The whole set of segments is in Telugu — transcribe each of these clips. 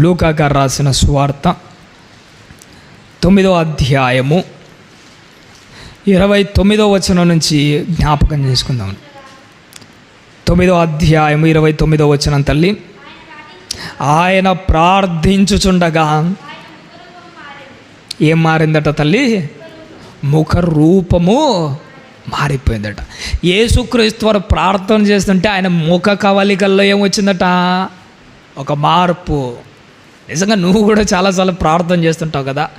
లూకా గారు రాసిన సువార్త తొమ్మిదో అధ్యాయము ఇరవై తొమ్మిదో వచనం నుంచి జ్ఞాపకం చేసుకుందాం. తొమ్మిదో అధ్యాయము ఇరవై తొమ్మిదో వచనం తల్లి. ఆయన ప్రార్థించుచుండగా ఏం మారిందట తల్లి? ముఖ రూపము మారిపోయిందట. యేసుక్రీస్తు వారు ప్రార్థన చేస్తుంటే ఆయన ముఖ కవలికల్లో ఏమొచ్చిందట ఒక మార్పు. నిజంగా నువ్వు కూడా చాలాసార్లు ప్రార్థన చేస్తుంటావు కదా.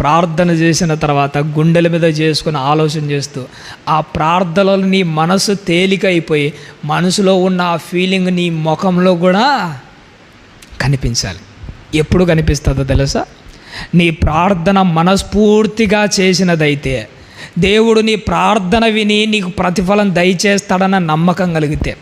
ప్రార్థన చేసిన తర్వాత గుండెల మీద చేసుకుని ఆలోచన చేస్తూ ఆ ప్రార్థనలో నీ మనసు తేలిక అయిపోయి మనసులో ఉన్న ఆ ఫీలింగ్ నీ ముఖంలో కూడా కనిపించాలి. ఎప్పుడు కనిపిస్తుందో తెలుసా? నీ ప్రార్థన మనస్ఫూర్తిగా చేసినదైతే దేవుడు నీ ప్రార్థన విని నీకు ప్రతిఫలం దయచేస్తాడన్న నమ్మకం కలిగితే.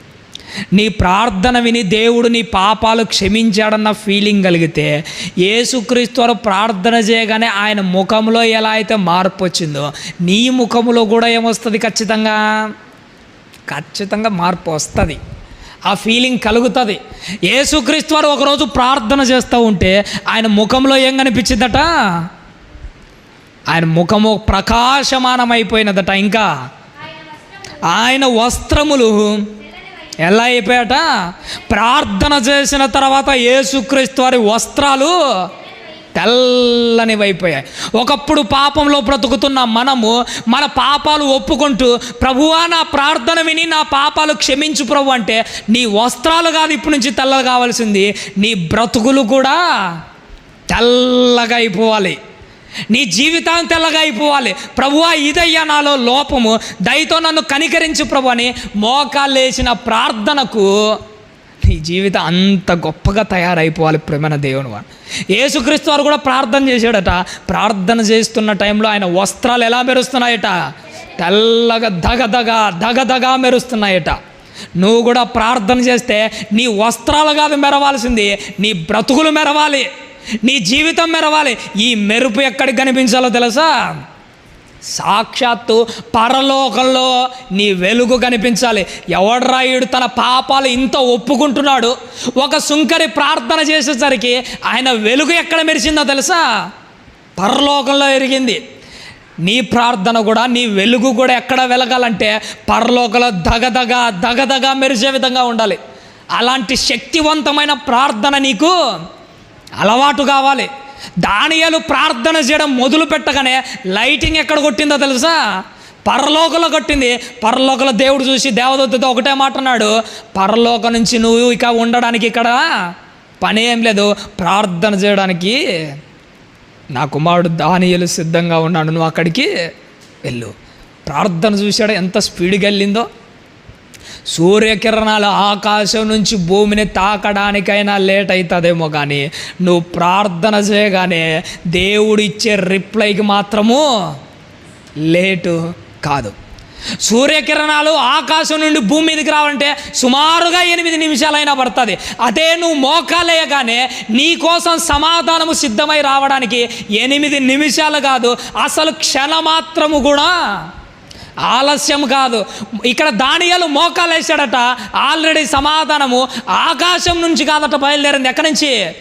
నీ ప్రార్థన విని దేవుడు నీ పాపాలు క్షమించాడన్న ఫీలింగ్ కలిగితే యేసుక్రీస్తు వారు ప్రార్థన చేయగానే ఆయన ముఖంలో ఎలా అయితే మార్పు వచ్చిందో నీ ముఖంలో కూడా ఏమొస్తుంది ఖచ్చితంగా? ఖచ్చితంగా మార్పు వస్తుంది. ఆ ఫీలింగ్ కలుగుతుంది. యేసుక్రీస్తు వారు ఒకరోజు ప్రార్థన చేస్తూ ఉంటే ఆయన ముఖంలో ఏం కనిపించిందట? ఆయన ముఖము ప్రకాశమానమైపోయినదట. ఇంకా ఆయన వస్త్రములు ఎలా అయిపోయాట ప్రార్థన చేసిన తర్వాత యేసుక్రీస్తు వారి వస్త్రాలు తెల్లనివైపోయాయి ఒకప్పుడు పాపంలో బ్రతుకుతున్న మనము మన పాపాలు ఒప్పుకుంటూ ప్రభువా నా ప్రార్థన విని నా పాపాలు క్షమించు ప్రభు అంటే నీ వస్త్రాలు కాదు ఇప్పటి నుంచి తెల్లగా కావాల్సింది. నీ బ్రతుకులు కూడా తెల్లగా అయిపోవాలి. నీ జీవితాన్ని తెల్లగా అయిపోవాలి. ప్రభువా ఇదయ్యా నాలో లోపము. దయతో నన్ను కనికరించు ప్రభు అని మోకాలేసిన ప్రార్థనకు నీ జీవితం అంత గొప్పగా తయారైపోవాలి ప్రేమన దేవుని వాడు యేసుక్రీస్తు వారు కూడా ప్రార్థన చేశాడట. ప్రార్థన చేస్తున్న టైంలో ఆయన వస్త్రాలు ఎలా మెరుస్తున్నాయట? తెల్లగా దగదగ దగదగా మెరుస్తున్నాయట. నువ్వు కూడా ప్రార్థన చేస్తే నీ వస్త్రాలు కాదు మెరవాల్సింది నీ బ్రతుకులు మెరవాలి. నీ జీవితం మెరవాలి. ఈ మెరుపు ఎక్కడికి కనిపించాలో తెలుసా? సాక్షాత్తు పరలోకంలో నీ వెలుగు కనిపించాలి. ఎవడ్రాయుడు తన పాపాలు ఇంత ఒప్పుకుంటున్నాడు? ఒక సుంకరి ప్రార్థన చేసేసరికి ఆయన వెలుగు ఎక్కడ మెరిసిందో తెలుసా? పరలోకంలో ఎరిగింది. నీ ప్రార్థన కూడా నీ వెలుగు కూడా ఎక్కడ వెలగాలంటే పరలోకంలో దగదగ దగదగ మెరిసే విధంగా ఉండాలి. అలాంటి శక్తివంతమైన ప్రార్థన నీకు అలవాటు కావాలి. దానియాలు ప్రార్థన చేయడం మొదలు పెట్టగానే లైటింగ్ ఎక్కడ కొట్టిందో తెలుసా? పరలోకలో కొట్టింది. పరలోకలో దేవుడు చూసి దేవదత్తుతో ఒకటే మాట అన్నాడు పరలోక నుంచి నువ్వు ఇక ఉండడానికి ఇక్కడ పని ఏం లేదు. ప్రార్థన చేయడానికి నా కుమారుడు దానియలు సిద్ధంగా ఉన్నాడు. నువ్వు అక్కడికి వెళ్ళు. ప్రార్థన చూశాడు. ఎంత స్పీడ్గా వెళ్ళిందో సూర్యకిరణాలు ఆకాశం నుంచి భూమిని తాకడానికైనా లేట్ అవుతుందేమో కానీ నువ్వు ప్రార్థన చేయగానే దేవుడు ఇచ్చే రిప్లైకి మాత్రము లేటు కాదు. సూర్యకిరణాలు ఆకాశం నుండి భూమి మీదకి రావంటే సుమారుగా ఎనిమిది నిమిషాలైనా పడుతుంది. అదే నువ్వు మోకాలేయగానే నీ కోసం సమాధానము సిద్ధమై రావడానికి ఎనిమిది నిమిషాలు కాదు అసలు క్షణమాత్రము కూడా ఆలస్యం కాదు. ఇక్కడ దానియాలు మోకాలు ఆల్రెడీ సమాధానము ఆకాశం నుంచి కాదట బయలుదేరింది. ఎక్కడి నుంచి?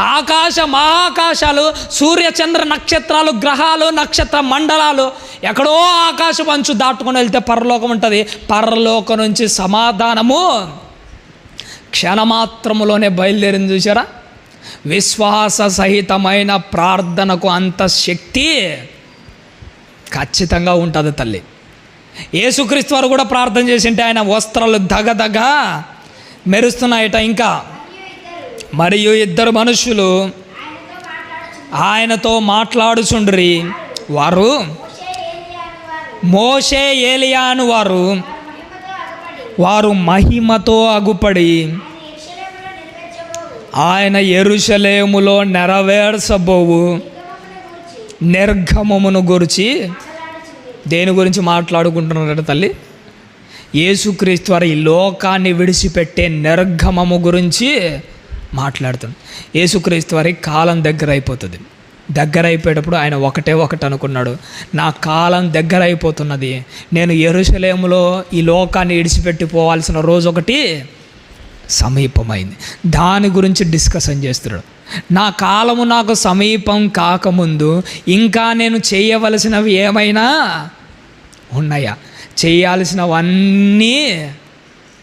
ఆకాశ మహాకాశాలు సూర్య చంద్ర నక్షత్రాలు గ్రహాలు నక్షత్ర మండలాలు ఎక్కడో ఆకాశం అంచు దాటుకొని వెళ్తే పరలోకం ఉంటుంది. పరలోకం నుంచి సమాధానము క్షణమాత్రములోనే బయలుదేరింది చూసారా విశ్వాస సహితమైన ప్రార్థనకు అంత శక్తి ఖచ్చితంగా ఉంటుంది తల్లి. యేసుక్రీస్తు వారు కూడా ప్రార్థన చేసింటే ఆయన వస్త్రాలు దగదగ మెరుస్తున్నాయట ఇంకా. మరియు ఇద్దరు మనుషులు ఆయనతో మాట్లాడుచుండ్రి. వారు మోషే ఏలియాను వారు వారు మహిమతో అగుపడి ఆయన ఎరుషలేములో నెరవేర్చబోవు. నిర్గమమును గురించి దేని గురించి మాట్లాడుకుంటున్నారట తల్లి యేసుక్రీస్తు వారి ఈ లోకాన్ని విడిచిపెట్టే నిర్గమము గురించి మాట్లాడుతుంది. యేసుక్రీస్తు వారి కాలం దగ్గర అయిపోతుంది. దగ్గర అయిపోయేటప్పుడు ఆయన ఒకటే ఒకటి అనుకున్నాడు. నా కాలం దగ్గర అయిపోతున్నది. నేను ఎరుసలేములో ఈ లోకాన్ని విడిచిపెట్టి పోవాల్సిన రోజు ఒకటి సమీపమైంది. దాని గురించి డిస్కషన్ చేస్తున్నాడు. నా కాలము నాకు సమీపం కాకముందు ఇంకా నేను చేయవలసినవి ఏమైనా ఉన్నాయా? చేయాల్సినవన్నీ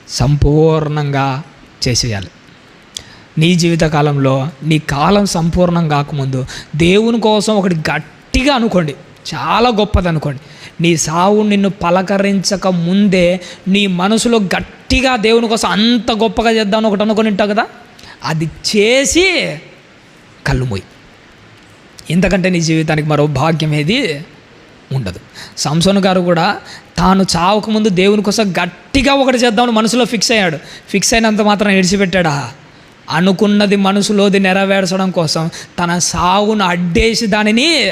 సంపూర్ణంగా చేసేయాలి. నీ జీవితకాలంలో నీ కాలం సంపూర్ణం కాకముందు దేవుని కోసం ఒకటి గట్టిగా అనుకోండి. చాలా గొప్పది అనుకోండి. నీ సావు నిన్ను పలకరించక ముందే నీ మనసులో గట్టిగా దేవుని కోసం అంత గొప్పగా చేద్దామని ఒకటి అనుకుని ఉంటావు కదా? అది చేసి కళ్ళు ఇంతకంటే నీ జీవితానికి మరో భాగ్యం ఏది ఉండదు. సంసోన్ గారు కూడా తాను చావకముందు దేవుని కోసం గట్టిగా ఒకటి చేద్దామని మనసులో ఫిక్స్ అయ్యాడు. ఫిక్స్ అయినంత మాత్రం విడిచిపెట్టాడా అనుకున్నది మనసులోది నెరవేర్చడం కోసం తన సావును అడ్డేసి దానిని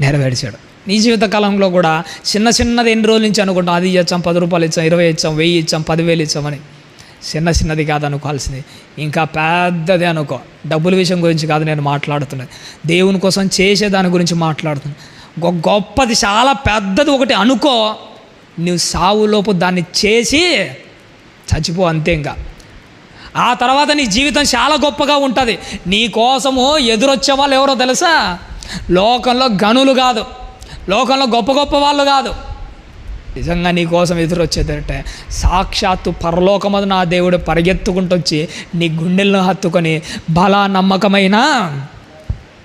నెరవేర్చాడు. నీ జీవితకాలంలో కూడా చిన్న చిన్నది ఎన్ని రోజుల నుంచి అనుకుంటాం అది ఇచ్చాం పది రూపాయలు ఇచ్చాం ఇరవై ఇచ్చాం వెయ్యి ఇచ్చాం పదివేలు ఇచ్చామని చిన్న చిన్నది కాదు అనుకోవాల్సింది ఇంకా పెద్దది అనుకో. డబ్బుల విషయం గురించి కాదు నేను మాట్లాడుతున్నది. దేవుని కోసం చేసే దాని గురించి మాట్లాడుతున్నాను గొప్పది చాలా పెద్దది ఒకటి అనుకో. నువ్వు సావులోపు దాన్ని చేసి చచ్చిపో అంతే ఇంకా. ఆ తర్వాత నీ జీవితం చాలా గొప్పగా ఉంటుంది. నీ కోసము ఎదురొచ్చే వాళ్ళు ఎవరో తెలుసా? లోకంలో గనులు కాదు. లోకంలో గొప్ప గొప్ప వాళ్ళు కాదు. నిజంగా నీ కోసం ఎదురొచ్చేదంటే సాక్షాత్తు పరలోకమదు నా దేవుడు పరిగెత్తుకుంటొచ్చి నీ గుండెలను హత్తుకొని బలా నమ్మకమైన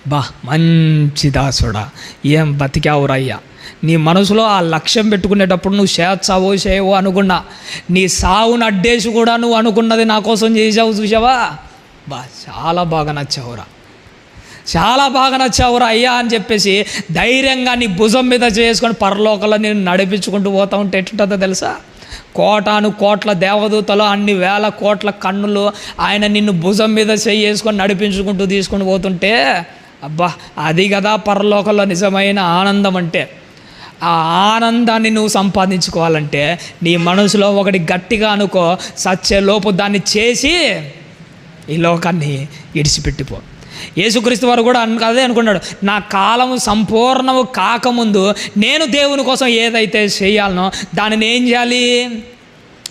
బా మంచి దాసుడా. ఏం బతికావురయ్యా నీ మనసులో ఆ లక్ష్యం పెట్టుకునేటప్పుడు నువ్వు చేస్తావో చేయవో అనుకున్నా. నీ సావును అడ్డేసి కూడా నువ్వు అనుకున్నది నా కోసం చేసావు చూసావా బా చాలా బాగా నచ్చావురా. చాలా బాగా నచ్చావురా అయ్యా అని చెప్పేసి ధైర్యంగా నీ భుజం మీద చేసుకొని పరలోకంలో నేను నడిపించుకుంటూ పోతా ఉంటే ఎట్టుంటుందో తెలుసా? కోటాను కోట్ల దేవదూతలు అన్ని వేల కోట్ల కన్నులు ఆయన నిన్ను భుజం మీద చేసుకొని నడిపించుకుంటూ తీసుకొని పోతుంటే అబ్బా అది కదా పరలోకంలో నిజమైన ఆనందం అంటే. ఆ ఆనందాన్ని నువ్వు సంపాదించుకోవాలంటే నీ మనసులో ఒకటి గట్టిగా అనుకో సచ్చే లోపు దాన్ని చేసి ఈ లోకాన్ని ఇడిచిపెట్టిపో యేసుక్రీస్తు వారు కూడా అను అదే అనుకున్నాడు నా కాలము సంపూర్ణము కాకముందు నేను దేవుని కోసం ఏదైతే చేయాలనో దానిని ఏం చేయాలి?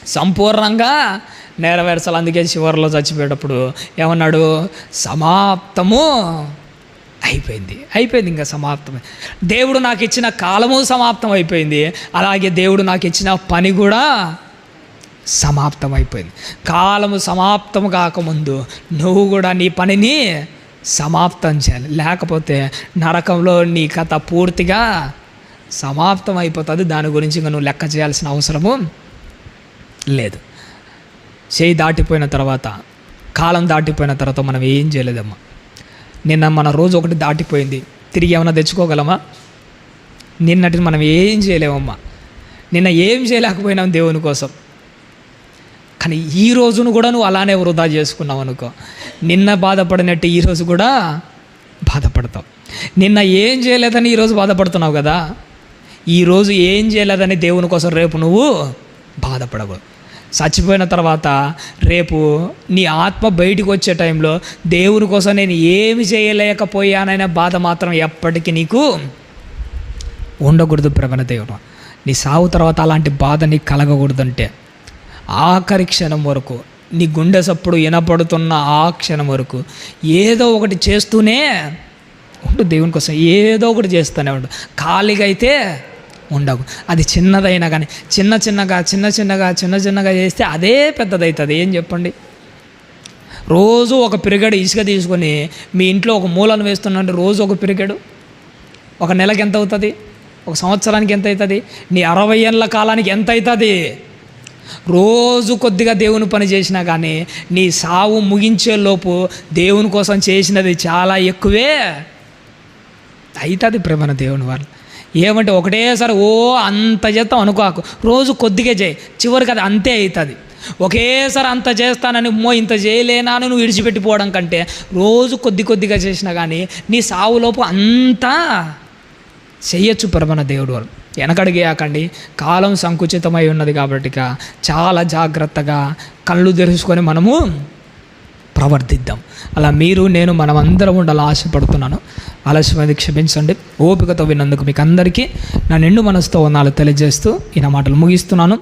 సంపూర్ణంగా నెరవేర్చాలి. అందుకే చివరిలో చచ్చిపోయేటప్పుడు ఏమన్నాడు? సమాప్తము అయిపోయింది అయిపోయింది ఇంకా సమాప్తమే దేవుడు నాకు ఇచ్చిన కాలము సమాప్తం అయిపోయింది అలాగే దేవుడు నాకు ఇచ్చిన పని కూడా సమాప్తం అయిపోయింది. కాలము సమాప్తం కాకముందు నువ్వు కూడా నీ పనిని సమాప్తం చేయాలి. లేకపోతే నరకంలో నీ కథ పూర్తిగా సమాప్తం అయిపోతుంది. దాని గురించి ఇంకా నువ్వు లెక్క చేయాల్సిన అవసరము లేదు. చేయి దాటిపోయిన తర్వాత కాలం దాటిపోయిన తర్వాత మనం ఏం చేయలేదమ్మా. నిన్న మన రోజు ఒకటి దాటిపోయింది. తిరిగి ఏమైనా తెచ్చుకోగలమా? నిన్నటిని మనం ఏం చేయలేమమ్మా. నిన్న ఏం చేయలేకపోయినాం దేవుని కోసం. కానీ ఈ రోజును కూడా నువ్వు అలానే వృధా చేసుకున్నావు అనుకో. నిన్న బాధపడినట్టు ఈరోజు కూడా బాధపడతావు. నిన్న ఏం చేయలేదని ఈరోజు బాధపడుతున్నావు కదా? ఈరోజు ఏం చేయలేదని దేవుని కోసం రేపు నువ్వు బాధపడవు. చచ్చిపోయిన తర్వాత రేపు నీ ఆత్మ బయటికి వచ్చే టైంలో దేవుని కోసం నేను ఏమి చేయలేకపోయానైనా బాధ మాత్రం ఎప్పటికీ నీకు ఉండకూడదు ప్రవణ దేవుడు. నీ సావు తర్వాత అలాంటి బాధ నీకు కలగకూడదంటే ఆఖరి క్షణం వరకు నీ గుండె సప్పుడు వినపడుతున్న ఆ క్షణం వరకు ఏదో ఒకటి చేస్తూనే ఉండు దేవుని కోసం. ఏదో ఒకటి చేస్తూనే ఉండు. ఖాళీగా అయితే ఉండవు అది చిన్నదైనా కానీ చిన్న చిన్నగా చిన్న చిన్నగా చిన్న చిన్నగా చేస్తే అదే పెద్దదవుతుంది ఏం చెప్పండి? రోజు ఒక పిరిగడు ఇసుక తీసుకొని మీ ఇంట్లో ఒక మూలను వేస్తున్నాడు రోజు ఒక పిరిగడు? ఒక నెలకి ఎంత అవుతుంది? ఒక సంవత్సరానికి ఎంత అవుతుంది? నీ అరవై ఏళ్ళ కాలానికి ఎంత అవుతుంది? రోజు కొద్దిగా దేవుని పని చేసినా కానీ నీ సావు ముగించేలోపు దేవుని కోసం చేసినది చాలా ఎక్కువే. అవుతుంది ప్రేమన దేవుని వాళ్ళు ఏమంటే ఒకటేసారి ఓ అంత చేస్తాం అనుకోకు. రోజు కొద్దిగా చేయి. చివరికి అది అంతే అవుతుంది ఒకేసారి అంత చేస్తానని మో ఇంత చేయలేనా అని నువ్వు విడిచిపెట్టిపోవడం కంటే రోజు కొద్ది కొద్దిగా చేసినా కానీ నీ సావులోపు అంతా చెయ్యొచ్చు పరమన దేవుడు వాళ్ళు వెనకడిగేయకండి కాలం సంకుచితమై ఉన్నది కాబట్టి చాలా జాగ్రత్తగా కళ్ళు తెరుచుకొని మనము ప్రవర్తిద్దాం. అలా మీరు నేను మనమందరం ఉండాలని ఆశపడుతున్నాను. ఆలస్యమైంది క్షమించండి. ఓపికతో విన్నందుకు మీకు అందరికీ నా నిండు మనసుతో ఉన్నాళ్ళు తెలియజేస్తూ ఈ నా మాటలు ముగిస్తున్నాను.